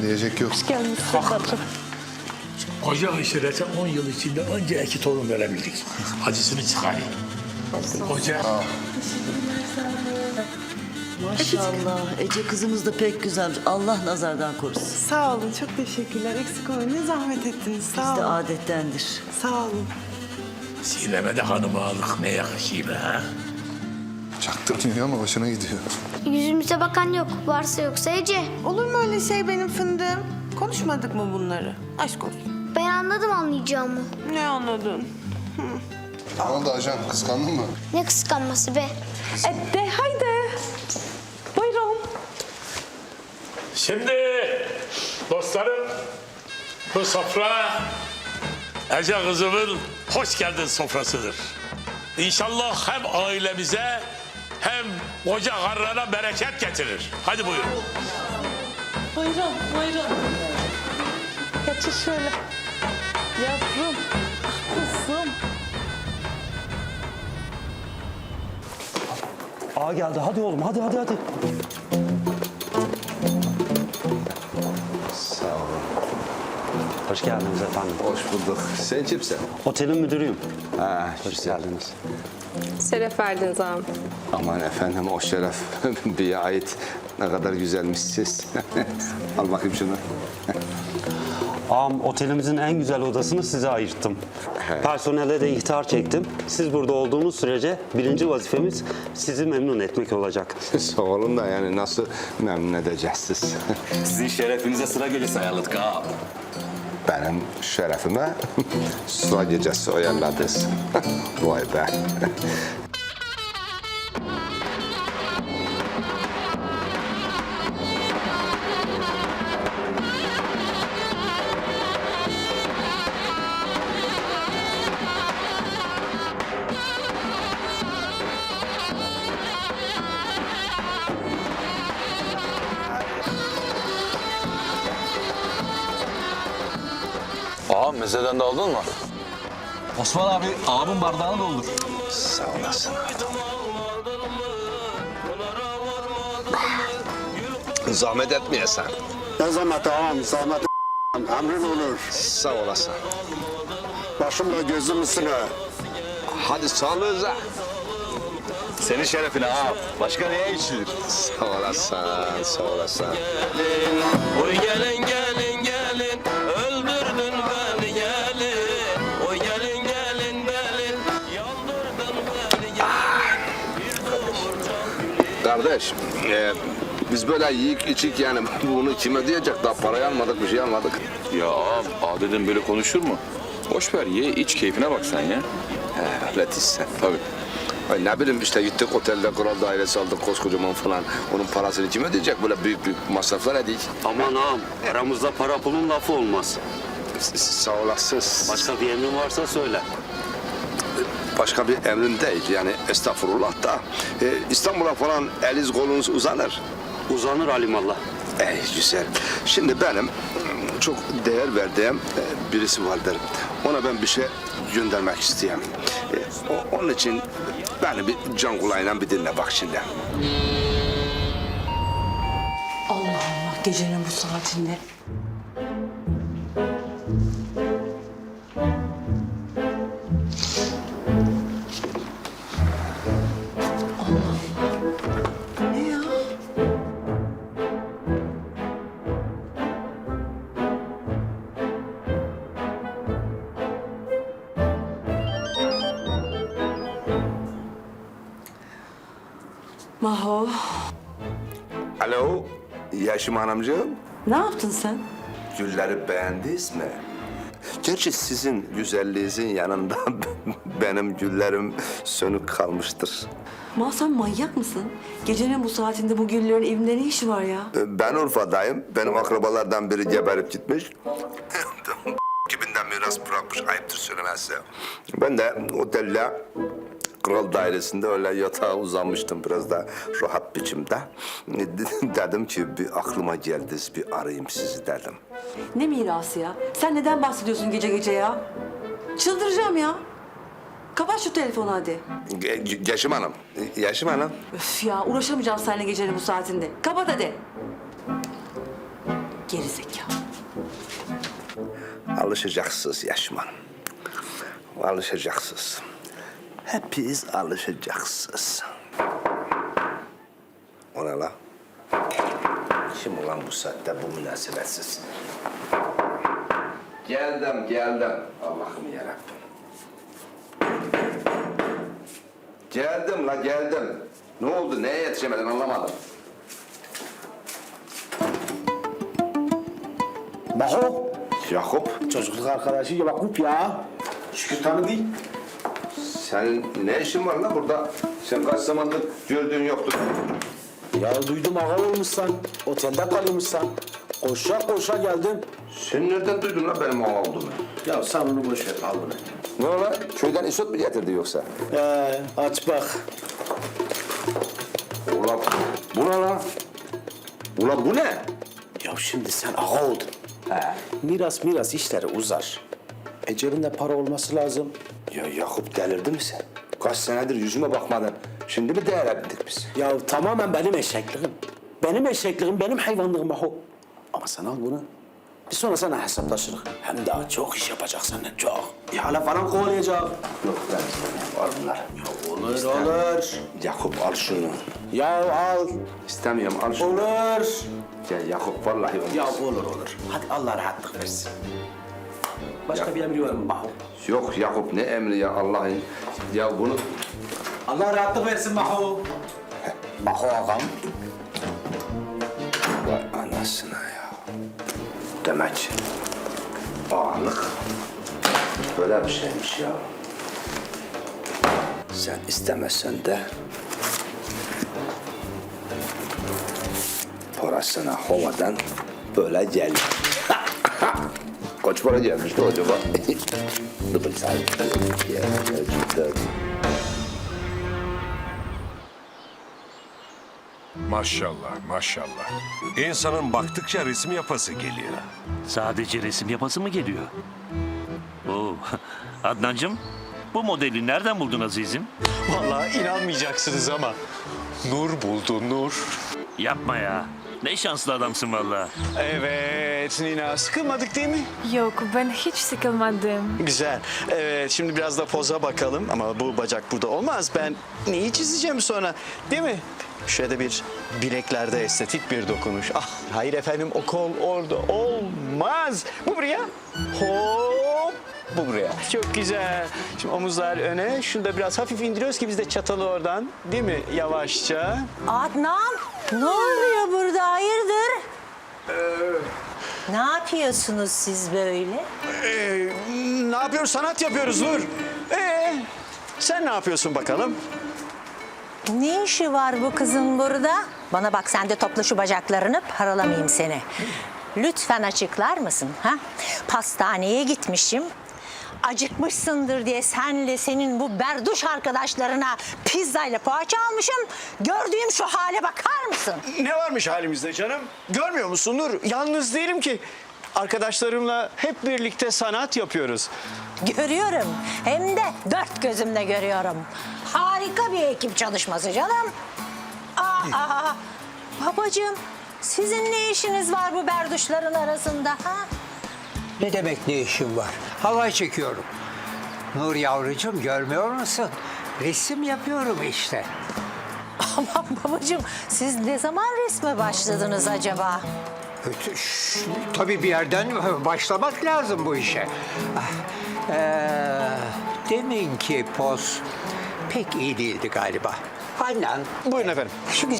Diyecek yok. Gelmişsin patron. Koca aşirete 10 yıl içinde önce iki torun verebildik. Acısını çıkarayım. Koca Maşallah. Ece kızımız da pek güzelmiş. Allah nazardan korusun. Sağ olun çok teşekkürler. Eksik olmayın. Ne zahmet ettiniz. Sağ Bizde olun. adettendir. Sağ olun. sineme de hanıma alık ne yakışıyor be ha. Çaktırmıyor ama hoşuna gidiyor. Yüzümüze bakan yok. Varsa yoksa Ece. Olur mu öyle şey benim fındığım? Konuşmadık mı bunları? Aşk olsun. Ben anladım anlayacağımı. Ne anladın? Ne oldu ajan? Kıskandın mı? Ne kıskanması be. E de haydi. Buyurun. Şimdi dostlarım bu sofra Ece kızımın hoş geldin sofrasıdır. İnşallah hem ailemize hem koca karılara bereket getirir. Hadi buyurun. Buyurun, buyurun. Geçin şöyle. Yavrum. Ah kızım. Aa geldi. Hadi oğlum. Hadi hadi hadi. Sağ olun. Hoş geldiniz efendim. Hoş bulduk. Sen kimsin? Otelin müdürüyüm. Ha, Hoş güzel. geldiniz. Şeref verdiniz ağam. Aman efendim o şeref bir ait. Ne kadar güzelmişsiniz. Al bakayım şunu. Ağam otelimizin en güzel odasını size ayırttım. Personele de ihtar çektim. Siz burada olduğunuz sürece birinci vazifemiz sizi memnun etmek olacak. Sağ olun da yani nasıl memnun edeceksiniz? Sizin şerefinize sıra gecesi ayarladık ha. Benim sıra gecesi ayarladınız. Vay be. Meseden de aldın mı? Osman abi ağamın bardağını doldur. Sağ olasın. Zahmet etmeyesen. Ne zahmet ağam, zahmet emrin olur. Sağ olasın. Başımla gözüm üstüne. Hadi sağlığınıza. Senin şerefine ağam. Başka neye içilir? Sağ olasın, sağ olasın. Oy gelin gelin gelin Kardeş, e, biz böyle yiyik içik yani bunu kime diyecek daha parayı almadık bir şey almadık. Ya adeden böyle konuşur mu? Boş ver ye iç keyfine bak sen ya. He, öyle değilsen. Tabii. Ay ne bileyim işte gittik otelde kral dairesi aldık koskocaman falan. Onun parasını kim ödeyecek böyle büyük büyük masraflar edik. Aman ağam aramızda para pulun lafı olmaz. S- Sağ olasın. Başka bir emrin varsa söyle. Başka bir emrin değil yani estağfurullah da. E, İstanbul'a falan eliz kolunuz uzanır. Uzanır alimallah. Ey güzel. Şimdi benim çok değer verdiğim e, birisi vardır. Ona ben bir şey göndermek isteyen. o, onun için beni bir can kulağıyla bir dinle bak şimdi. Allah Allah gecenin bu saatinde. Maho Alo, Yaşım Hanımcığım. ne yaptın sen? Gülleri beğendiniz mi? Gerçi sizin güzelliğinizin yanında benim güllerim sönük kalmıştır. Ma sen manyak mısın? Gecenin bu saatinde bu güllerin evinde ne işi var ya? Ben Urfa'dayım. Benim akrabalardan biri geberip gitmiş. Gibinden miras bırakmış. Ayıptır söylemezse. Ben de otelde kral dairesinde öyle yatağa uzanmıştım biraz da rahat biçimde. Dedim ki bir aklıma geldiniz bir arayayım sizi dedim. Ne mirası ya? Sen neden bahsediyorsun gece gece ya? Çıldıracağım ya. Kapat şu telefonu hadi. Ge- Yaşım Hanım, Yaşım Hanım. Öf ya uğraşamayacağım seninle gecenin bu saatinde. Kapat hadi. Gerizekalı. Alışacaksınız Yaşman. Alışacaksınız. Hepiniz alışacaksınız. O ne la? Kim ulan bu saatte bu münasebetsiz? Geldim, geldim. Allah'ım yarabbim. Geldim la geldim. Ne oldu? Neye yetişemedin anlamadım. Maho. Yakup, Çocukluk arkadaşı Yakup ya. Şükür tanıdı. Senin ne işin var la burada? Sen kaç zamandır gördüğün yoktu. Ya duydum ağa olmuşsan. Otelde kalıyormuşsan. Koşa koşa geldim. Sen nereden duydun la benim ağa olduğumu? Ya sen onu boş ver al bunu. Ne ola? Köyden isot mu getirdi yoksa? Ee, aç bak. Ulan bu ne lan? Ulan bu ne? Ya şimdi sen ağa oldun. He. Miras miras işleri uzar. E cebinde para olması lazım. Ya Yakup delirdin mi sen? Kaç senedir yüzüme bakmadın. Şimdi mi değerlendik biz? Ya tamamen benim eşekliğim. Benim eşekliğim, benim hayvanlığım Maho. Ama sen al bunu. Bir sonra sana hesaplaşırız. Hem daha çok iş yapacak senden, çok. İhale falan kovalayacak. Yok ben al bunlar. Ya olur, olur. Yakup al şunu. Ya al. İstemiyorum al şunu. Olur. Gel Yakup vallahi olmaz. Ya olur, olur. Hadi Allah rahatlık versin. Başka bir emri var mı Maho? Yok Yakup ne emri ya Allah'ın. Ya bunu Allah rahatlık versin Maho. Maho ağam. Vay anasına ya. Demek ağalık böyle bir şeymiş ya. Sen istemezsen de parasına havadan böyle gel. Kaç para gelmişti acaba? Dur bir saniye. Maşallah maşallah. İnsanın baktıkça resim yapası geliyor. Sadece resim yapası mı geliyor? Oo, Adnancığım bu modeli nereden buldun azizim? Vallahi inanmayacaksınız ama Nur buldu Nur. Yapma ya. Ne şanslı adamsın vallahi. Evet Nina sıkılmadık değil mi? Yok ben hiç sıkılmadım. Güzel. Evet şimdi biraz da poza bakalım ama bu bacak burada olmaz. Ben neyi çizeceğim sonra değil mi? Şöyle bir bileklerde estetik bir dokunuş. Ah hayır efendim o kol orada olmaz. Bu buraya. Hop. Bu buraya. Çok güzel. Şimdi omuzlar öne. Şunu da biraz hafif indiriyoruz ki biz de çatalı oradan. Değil mi? Yavaşça. Adnan ne oluyor burada hayırdır? Ne yapıyorsunuz siz böyle? Ee, ne yapıyoruz? Sanat yapıyoruz Nur. Ee, sen ne yapıyorsun bakalım? Ne işi var bu kızın burada? Bana bak sen de topla şu bacaklarını paralamayayım seni. Lütfen açıklar mısın? Ha? Pastaneye gitmişim. Acıkmışsındır diye senle senin bu berduş arkadaşlarına pizzayla poğaça almışım. Gördüğüm şu hale bakar mısın? Ne varmış halimizde canım? Görmüyor musun Nur? Yalnız değilim ki. Arkadaşlarımla hep birlikte sanat yapıyoruz. Görüyorum. Hem de dört gözümle görüyorum. Harika bir ekip çalışması canım. Aa, babacığım sizin ne işiniz var bu berduşların arasında ha? Ne demek ne işim var? Halay çekiyorum. Nur yavrucuğum görmüyor musun? Resim yapıyorum işte. Aman babacığım siz ne zaman resme başladınız acaba? Tabii bir yerden başlamak lazım bu işe. Ah, Ee, deminki poz pek iyi değildi galiba. Aynen. Buyurun efendim. Şu